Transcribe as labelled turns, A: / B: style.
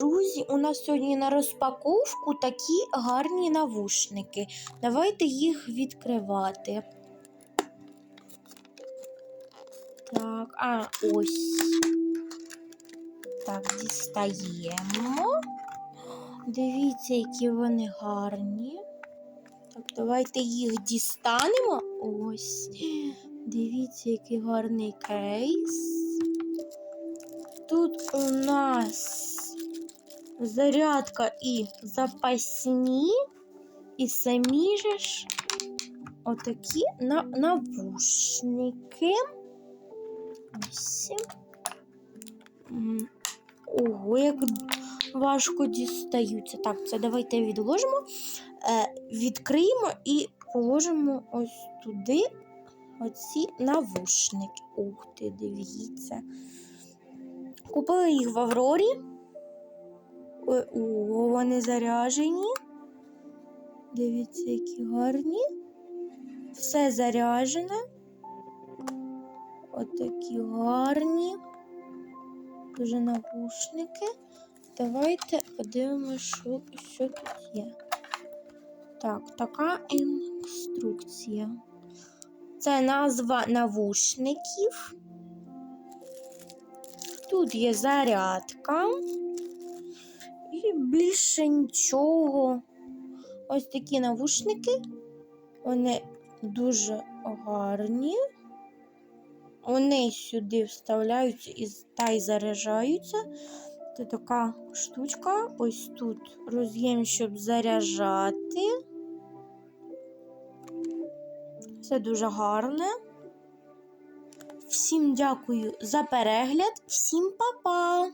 A: Друзі, у нас сьогодні на розпаковку такі гарні навушники. Давайте їх відкривати. Так, а ось. Так, дістаємо. Дивіться, які вони гарні. Так, давайте їх дістанемо. Ось. Дивіться, який гарний кейс. Тут у нас зарядка і запасні, і самі ж отакі навушники. Ого, як важко дістаються. Так, це давайте відложимо, е, відкриємо і положимо ось туди оці навушники. Ух ти, дивіться. Купили їх в Аврорі. Ой, О, вони заряжені. Дивіться, які гарні. Все заряжене. Отакі гарні. Дуже навушники. Давайте подивимося, що, що тут є. Так, така інструкція. Це назва навушників. Тут є зарядка. Більше нічого. Ось такі навушники. Вони дуже гарні. Вони сюди вставляються і та й заряджаються. Це така штучка. Ось тут роз'єм, щоб заряджати. Це дуже гарне. Всім дякую за перегляд, всім па-па!